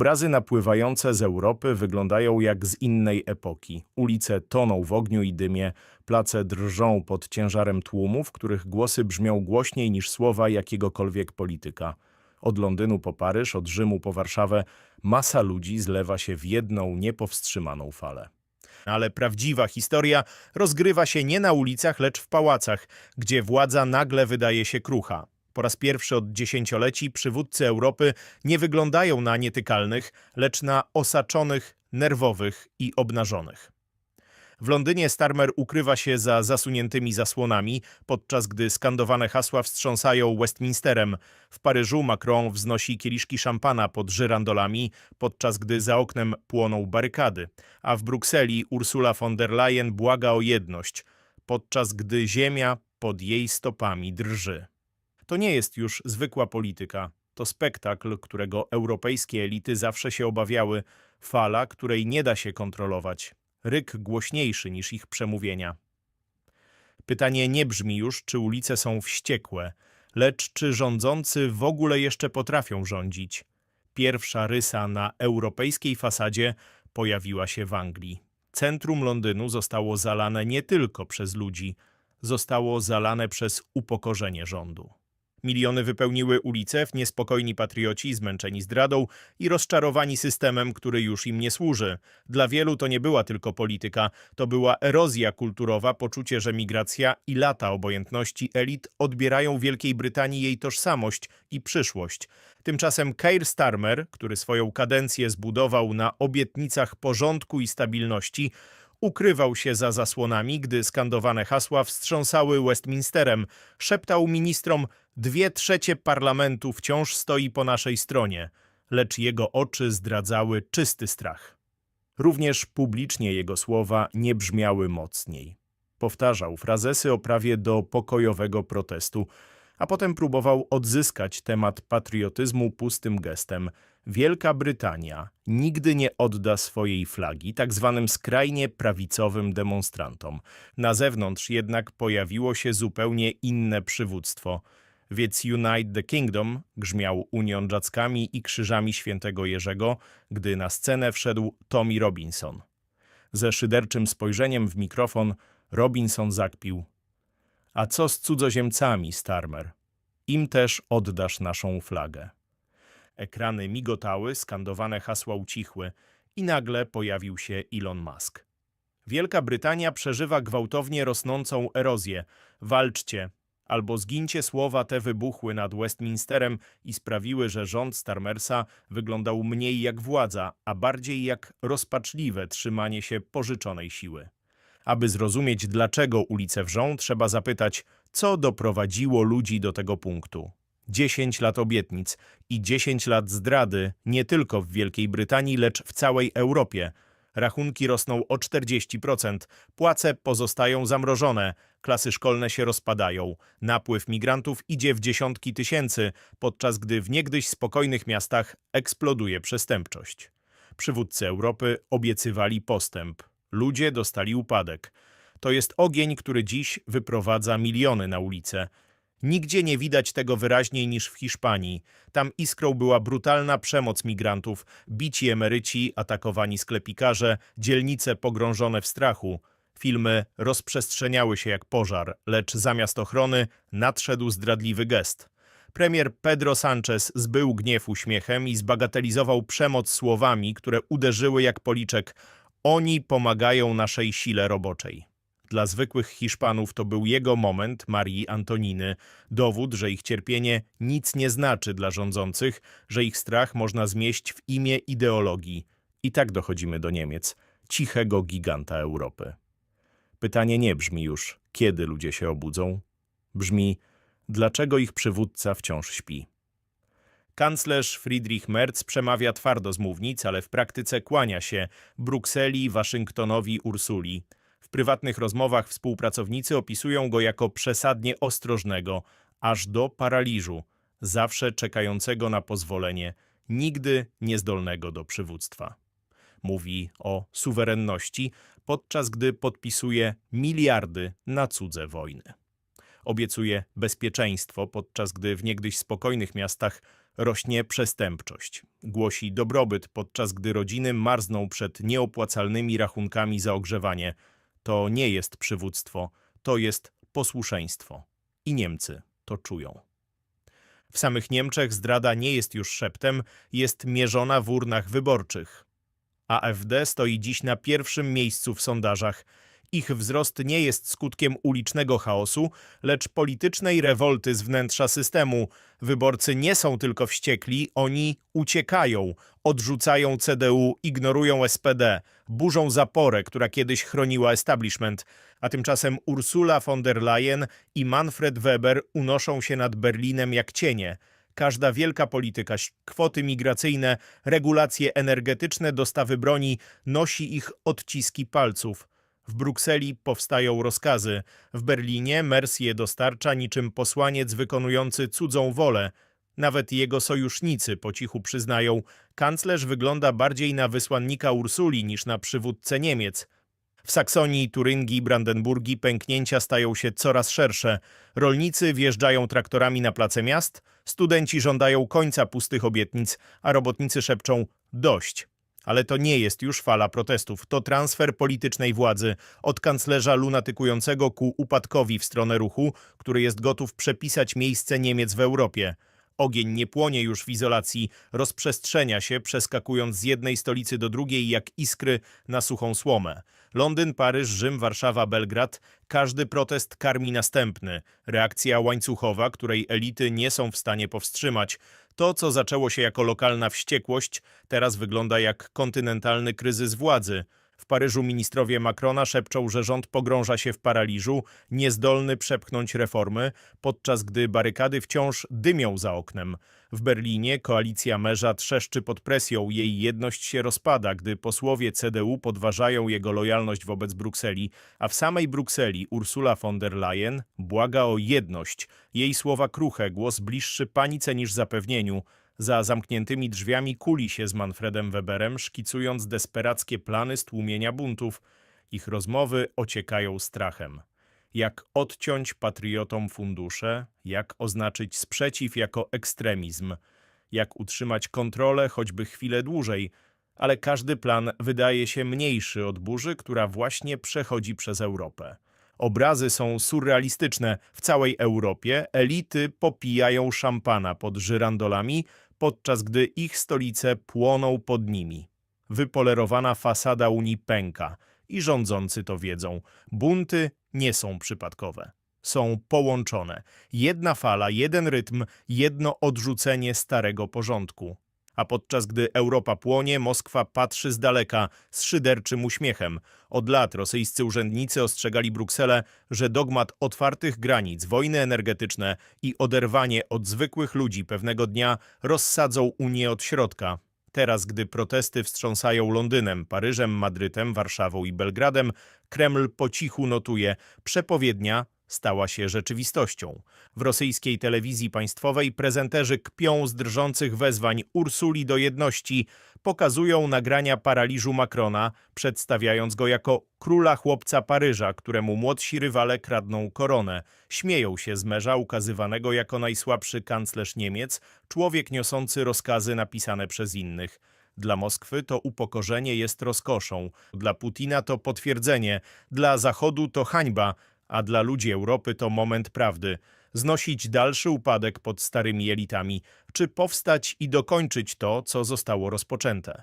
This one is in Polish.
Obrazy napływające z Europy wyglądają jak z innej epoki. Ulice toną w ogniu i dymie, place drżą pod ciężarem tłumów, których głosy brzmią głośniej niż słowa jakiegokolwiek polityka. Od Londynu po Paryż, od Rzymu po Warszawę, masa ludzi zlewa się w jedną niepowstrzymaną falę. Ale prawdziwa historia rozgrywa się nie na ulicach, lecz w pałacach, gdzie władza nagle wydaje się krucha. Po raz pierwszy od dziesięcioleci przywódcy Europy nie wyglądają na nietykalnych, lecz na osaczonych, nerwowych i obnażonych. W Londynie Starmer ukrywa się za zasuniętymi zasłonami, podczas gdy skandowane hasła wstrząsają Westminsterem. W Paryżu Macron wznosi kieliszki szampana pod żyrandolami, podczas gdy za oknem płoną barykady. A w Brukseli Ursula von der Leyen błaga o jedność, podczas gdy ziemia pod jej stopami drży. To nie jest już zwykła polityka. To spektakl, którego europejskie elity zawsze się obawiały, fala, której nie da się kontrolować, ryk głośniejszy niż ich przemówienia. Pytanie nie brzmi już, czy ulice są wściekłe, lecz czy rządzący w ogóle jeszcze potrafią rządzić. Pierwsza rysa na europejskiej fasadzie pojawiła się w Anglii. Centrum Londynu zostało zalane nie tylko przez ludzi, zostało zalane przez upokorzenie rządu. Miliony wypełniły ulice, w niespokojni patrioci, zmęczeni zdradą i rozczarowani systemem, który już im nie służy. Dla wielu to nie była tylko polityka, to była erozja kulturowa, poczucie, że migracja i lata obojętności elit odbierają Wielkiej Brytanii jej tożsamość i przyszłość. Tymczasem Keir Starmer, który swoją kadencję zbudował na obietnicach porządku i stabilności, ukrywał się za zasłonami, gdy skandowane hasła wstrząsały Westminsterem. Szeptał ministrom, dwie trzecie parlamentu wciąż stoi po naszej stronie, lecz jego oczy zdradzały czysty strach. Również publicznie jego słowa nie brzmiały mocniej. Powtarzał frazesy o prawie do pokojowego protestu, a potem próbował odzyskać temat patriotyzmu pustym gestem. Wielka Brytania nigdy nie odda swojej flagi tak zwanym skrajnie prawicowym demonstrantom. Na zewnątrz jednak pojawiło się zupełnie inne przywództwo. Więc Unite the Kingdom grzmiał union dżackami i krzyżami świętego Jerzego, gdy na scenę wszedł Tommy Robinson. Ze szyderczym spojrzeniem w mikrofon Robinson zakpił. A co z cudzoziemcami, Starmer? Im też oddasz naszą flagę. Ekrany migotały, skandowane hasła ucichły i nagle pojawił się Elon Musk. Wielka Brytania przeżywa gwałtownie rosnącą erozję. Walczcie, albo zgincie słowa te wybuchły nad Westminsterem i sprawiły, że rząd Starmersa wyglądał mniej jak władza, a bardziej jak rozpaczliwe trzymanie się pożyczonej siły. Aby zrozumieć, dlaczego ulice wrzą, trzeba zapytać, co doprowadziło ludzi do tego punktu. 10 lat obietnic i 10 lat zdrady nie tylko w Wielkiej Brytanii, lecz w całej Europie. Rachunki rosną o 40%, płace pozostają zamrożone, klasy szkolne się rozpadają, napływ migrantów idzie w dziesiątki tysięcy, podczas gdy w niegdyś spokojnych miastach eksploduje przestępczość. Przywódcy Europy obiecywali postęp, ludzie dostali upadek. To jest ogień, który dziś wyprowadza miliony na ulice. Nigdzie nie widać tego wyraźniej niż w Hiszpanii. Tam iskrą była brutalna przemoc migrantów, bici emeryci, atakowani sklepikarze, dzielnice pogrążone w strachu. Filmy rozprzestrzeniały się jak pożar, lecz zamiast ochrony nadszedł zdradliwy gest. Premier Pedro Sanchez zbył gniew uśmiechem i zbagatelizował przemoc słowami, które uderzyły jak policzek. Oni pomagają naszej sile roboczej. Dla zwykłych Hiszpanów to był jego moment, Marii Antoniny, dowód, że ich cierpienie nic nie znaczy dla rządzących, że ich strach można zmieść w imię ideologii. I tak dochodzimy do Niemiec, cichego giganta Europy. Pytanie nie brzmi już, kiedy ludzie się obudzą. Brzmi, dlaczego ich przywódca wciąż śpi. Kanclerz Friedrich Merz przemawia twardo z mównic, ale w praktyce kłania się Brukseli, Waszyngtonowi, Ursuli. Prywatnych rozmowach współpracownicy opisują go jako przesadnie ostrożnego, aż do paraliżu, zawsze czekającego na pozwolenie, nigdy niezdolnego do przywództwa. Mówi o suwerenności, podczas gdy podpisuje miliardy na cudze wojny. Obiecuje bezpieczeństwo, podczas gdy w niegdyś spokojnych miastach rośnie przestępczość. Głosi dobrobyt, podczas gdy rodziny marzną przed nieopłacalnymi rachunkami za ogrzewanie. To nie jest przywództwo, to jest posłuszeństwo. I Niemcy to czują. W samych Niemczech zdrada nie jest już szeptem, jest mierzona w urnach wyborczych. AfD stoi dziś na pierwszym miejscu w sondażach. Ich wzrost nie jest skutkiem ulicznego chaosu, lecz politycznej rewolty z wnętrza systemu. Wyborcy nie są tylko wściekli, oni uciekają, odrzucają CDU, ignorują SPD, burzą zaporę, która kiedyś chroniła establishment. A tymczasem Ursula von der Leyen i Manfred Weber unoszą się nad Berlinem jak cienie. Każda wielka polityka, kwoty migracyjne, regulacje energetyczne, dostawy broni nosi ich odciski palców. W Brukseli powstają rozkazy. W Berlinie Mers je dostarcza niczym posłaniec wykonujący cudzą wolę. Nawet jego sojusznicy po cichu przyznają, kanclerz wygląda bardziej na wysłannika Ursuli niż na przywódcę Niemiec. W Saksonii, Turyngii, Brandenburgii pęknięcia stają się coraz szersze. Rolnicy wjeżdżają traktorami na place miast, studenci żądają końca pustych obietnic, a robotnicy szepczą dość. Ale to nie jest już fala protestów, to transfer politycznej władzy od kanclerza lunatykującego ku upadkowi w stronę ruchu, który jest gotów przepisać miejsce Niemiec w Europie. Ogień nie płonie już w izolacji, rozprzestrzenia się, przeskakując z jednej stolicy do drugiej jak iskry na suchą słomę. Londyn, Paryż, Rzym, Warszawa, Belgrad. Każdy protest karmi następny. Reakcja łańcuchowa, której elity nie są w stanie powstrzymać. To, co zaczęło się jako lokalna wściekłość, teraz wygląda jak kontynentalny kryzys władzy. W Paryżu ministrowie Macrona szepczą, że rząd pogrąża się w paraliżu, niezdolny przepchnąć reformy, podczas gdy barykady wciąż dymią za oknem. W Berlinie koalicja merza trzeszczy pod presją, jej jedność się rozpada, gdy posłowie CDU podważają jego lojalność wobec Brukseli, a w samej Brukseli Ursula von der Leyen błaga o jedność. Jej słowa kruche, głos bliższy panice niż zapewnieniu. Za zamkniętymi drzwiami kuli się z Manfredem Weberem, szkicując desperackie plany stłumienia buntów. Ich rozmowy ociekają strachem. Jak odciąć patriotom fundusze, jak oznaczyć sprzeciw jako ekstremizm, jak utrzymać kontrolę choćby chwilę dłużej, ale każdy plan wydaje się mniejszy od burzy, która właśnie przechodzi przez Europę. Obrazy są surrealistyczne. W całej Europie elity popijają szampana pod żyrandolami, podczas gdy ich stolice płoną pod nimi. Wypolerowana fasada Unii pęka i rządzący to wiedzą. Bunty nie są przypadkowe. Są połączone. Jedna fala, jeden rytm, jedno odrzucenie starego porządku. A podczas gdy Europa płonie, Moskwa patrzy z daleka z szyderczym uśmiechem. Od lat rosyjscy urzędnicy ostrzegali Brukselę, że dogmat otwartych granic, wojny energetyczne i oderwanie od zwykłych ludzi pewnego dnia rozsadzą Unię od środka. Teraz, gdy protesty wstrząsają Londynem, Paryżem, Madrytem, Warszawą i Belgradem, Kreml po cichu notuje, przepowiednia stała się rzeczywistością. W rosyjskiej telewizji państwowej prezenterzy kpią z drżących wezwań Ursuli do jedności, pokazują nagrania paraliżu Macrona, przedstawiając go jako króla chłopca Paryża, któremu młodsi rywale kradną koronę. Śmieją się z męża ukazywanego jako najsłabszy kanclerz Niemiec, człowiek niosący rozkazy napisane przez innych. Dla Moskwy to upokorzenie jest rozkoszą, dla Putina to potwierdzenie, dla Zachodu to hańba, a dla ludzi Europy to moment prawdy. Znosić dalszy upadek pod starymi elitami, czy powstać i dokończyć to, co zostało rozpoczęte.